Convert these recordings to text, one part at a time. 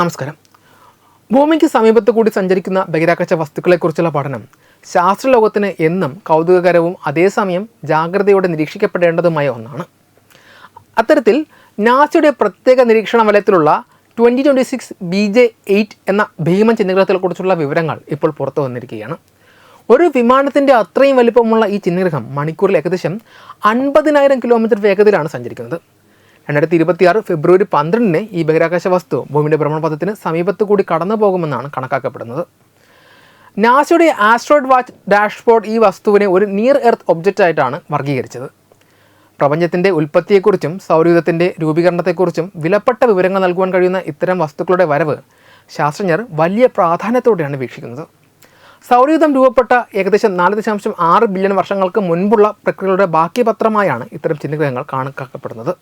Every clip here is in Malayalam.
നമസ്കാരം. ഭൂമിക്ക് സമീപത്ത് കൂടി സഞ്ചരിക്കുന്ന ബഹിരാകാശ വസ്തുക്കളെക്കുറിച്ചുള്ള പഠനം. ശാസ്ത്രലോകത്തിന് എന്നും കൗതുകകരവും അതേസമയം ജാഗ്രതയോടെ നിരീക്ഷിക്കപ്പെടേണ്ടതുമായ ഒന്നാണ്. അത്തരത്തിൽ നാസയുടെ പ്രത്യേക നിരീക്ഷണ വലയത്തിലുള്ള twenty twenty six B J eight എന്ന ഭീമൻ ചിഹ്നഗ്രഹത്തെക്കുറിച്ചുള്ള വിവരങ്ങൾ ഇപ്പോൾ പുറത്തു വന്നിരിക്കുകയാണ്. ഒരു വിമാനത്തിന്റെ അത്രയും വലിപ്പമുള്ള ഈ ചിഹ്നഗ്രഹം മണിക്കൂറിൽ ഏകദേശം അൻപതിനായിരം കിലോമീറ്റർ വേഗതയിലാണ് സഞ്ചരിക്കുന്നത്. രണ്ടായിരത്തി ഇരുപത്തിയാറ് ഫെബ്രുവരി പന്ത്രണ്ടിന് ഈ ബഹിരാകാശ വസ്തു ഭൂമിയുടെ ഭ്രമണപഥത്തിന് സമീപത്ത് കൂടി കടന്നു പോകുമെന്നാണ് കണക്കാക്കപ്പെടുന്നത്. നാസയുടെ ആസ്ട്രോയിഡ് വാച്ച് ഡാഷ്ബോർഡ് ഈ വസ്തുവിനെ ഒരു നിയർ എർത്ത് ഒബ്ജക്റ്റ് ആയിട്ടാണ് വർഗീകരിച്ചത് പ്രപഞ്ചത്തിന്റെ ഉൽപ്പത്തിയെക്കുറിച്ചും സൗരയുധത്തിന്റെ രൂപീകരണത്തെക്കുറിച്ചും വിലപ്പെട്ട വിവരങ്ങൾ നൽകുവാൻ കഴിയുന്ന ഇത്തരം വസ്തുക്കളുടെ വരവ് ശാസ്ത്രജ്ഞർ വലിയ പ്രാധാന്യത്തോടെയാണ് വീക്ഷിക്കുന്നത്. സൗരയൂഥം രൂപപ്പെട്ട ഏകദേശം നാല് ദശാംശം ആറ് ബില്യൺ വർഷങ്ങൾക്ക് മുൻപുള്ള പ്രക്രിയകളുടെ ബാക്കി പത്രമായാണ് ഇത്തരം ചിഹ്നഗ്രഹങ്ങൾ കണക്കാക്കപ്പെടുന്നത്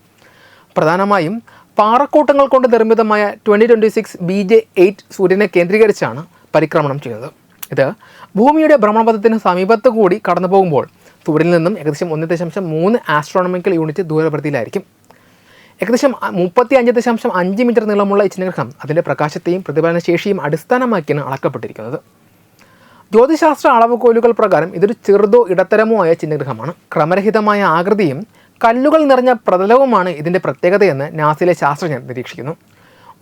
പ്രധാനമായും പാറക്കൂട്ടങ്ങൾ കൊണ്ട് നിർമ്മിതമായ twenty twenty six B J eight സൂര്യനെ കേന്ദ്രീകരിച്ചാണ് പരിക്രമണം ചെയ്യുന്നത് ഇത് ഭൂമിയുടെ ഭ്രമണപഥത്തിന് സമീപത്ത് കൂടി കടന്നു പോകുമ്പോൾ സൂര്യനിൽ നിന്നും ഏകദേശം ഒന്ന് ദശാംശം മൂന്ന് ആസ്ട്രോണമിക്കൽ യൂണിറ്റ് ദൂരപ്രതിയിലായിരിക്കും ഏകദേശം മുപ്പത്തി അഞ്ച് ദശാംശം അഞ്ച് മീറ്റർ നീളമുള്ള ചിഹ്നഗ്രഹം അതിന്റെ പ്രകാശത്തെയും പ്രതിഫലന ശേഷിയും അടിസ്ഥാനമാക്കിയാണ് അളക്കപ്പെട്ടിരിക്കുന്നത്. ജ്യോതിശാസ്ത്ര അളവുകോലുകൾ പ്രകാരം ഇതൊരു ചെറുതോ ഇടത്തരമോ ആയ ചിഹ്നഗ്രഹമാണ്. ക്രമരഹിതമായ ആകൃതിയും കല്ലുകൾ നിറഞ്ഞ പ്രതലവുമാണ് ഇതിന്റെ പ്രത്യേകതയെന്ന് നാസിലെ ശാസ്ത്രജ്ഞർ നിരീക്ഷിക്കുന്നു.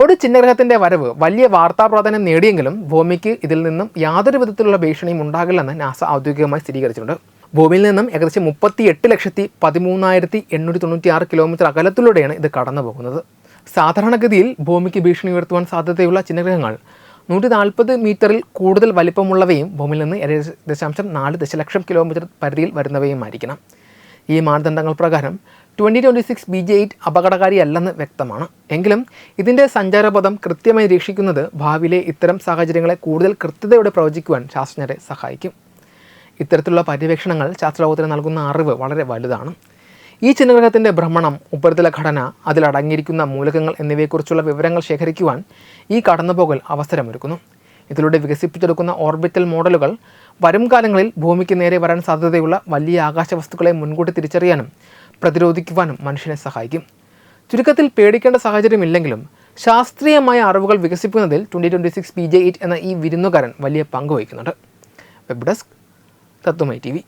ഒരു ചിഹ്നഗ്രഹത്തിന്റെ വരവ് വലിയ വാർത്താ പ്രാധാന്യം നേടിയെങ്കിലും ഭൂമിക്ക് ഇതിൽ നിന്നും യാതൊരു വിധത്തിലുള്ള ഭീഷണിയും ഉണ്ടാകില്ലെന്ന് നാസ ഔദ്യോഗികമായി സ്ഥിരീകരിച്ചിട്ടുണ്ട്. ഭൂമിയിൽ നിന്നും ഏകദേശം മുപ്പത്തി എട്ട് ലക്ഷത്തി പതിമൂന്നായിരത്തി എണ്ണൂറ്റി തൊണ്ണൂറ്റി ആറ് കിലോമീറ്റർ അകലത്തിലൂടെയാണ് ഇത് കടന്നു പോകുന്നത് സാധാരണഗതിയിൽ ഭൂമിക്ക് ഭീഷണി ഉയർത്തുവാൻ സാധ്യതയുള്ള ചിഹ്നഗ്രഹങ്ങൾ നൂറ്റി നാൽപ്പത് മീറ്ററിൽ കൂടുതൽ വലിപ്പമുള്ളവയും ഭൂമിയിൽ നിന്ന് ഏഴ് ദശാംശം നാല് ദശലക്ഷം കിലോമീറ്റർ പരിധിയിൽ വരുന്നവയുമായിരിക്കണം. ഈ മാനദണ്ഡങ്ങൾ പ്രകാരം twenty twenty six B J eight അപകടകാരിയല്ലെന്ന് വ്യക്തമാണ്. എങ്കിലും ഇതിന്റെ സഞ്ചാരപഥം കൃത്യമായി നിരീക്ഷിക്കുന്നത് ഭാവിയിലെ ഇത്തരം സാഹചര്യങ്ങളെ കൂടുതൽ കൃത്യതയോടെ പ്രവചിക്കുവാൻ ശാസ്ത്രജ്ഞരെ സഹായിക്കും. ഇത്തരത്തിലുള്ള പര്യവേക്ഷണങ്ങൾ ശാസ്ത്രലോകത്തിന് നൽകുന്ന അറിവ് വളരെ വലുതാണ്. ഈ ചിഹ്നഗ്രഹത്തിന്റെ ഭ്രമണം ഉപരിതല ഘടന അതിലടങ്ങിയിരിക്കുന്ന മൂലകങ്ങൾ എന്നിവയെക്കുറിച്ചുള്ള വിവരങ്ങൾ ശേഖരിക്കുവാൻ ഈ കടന്നുപോകൽ അവസരമൊരുക്കുന്നു. ഇതിലൂടെ വികസിപ്പിച്ചെടുക്കുന്ന ഓർബിറ്റൽ മോഡലുകൾ വരും കാലങ്ങളിൽ ഭൂമിക്ക് നേരെ വരാൻ സാധ്യതയുള്ള വലിയ ആകാശ വസ്തുക്കളെ മുൻകൂട്ടി തിരിച്ചറിയാനും പ്രതിരോധിക്കുവാനും മനുഷ്യനെ സഹായിക്കും. ചുരുക്കത്തിൽ പേടിക്കേണ്ട സാഹചര്യമില്ലെങ്കിലും ശാസ്ത്രീയമായ അറിവുകൾ വികസിപ്പിക്കുന്നതിൽ twenty twenty six P J eight എന്ന ഈ വിരുന്നുകാരൻ വലിയ പങ്ക് വഹിക്കുന്നുണ്ട്. Web desk Tatwamayi T V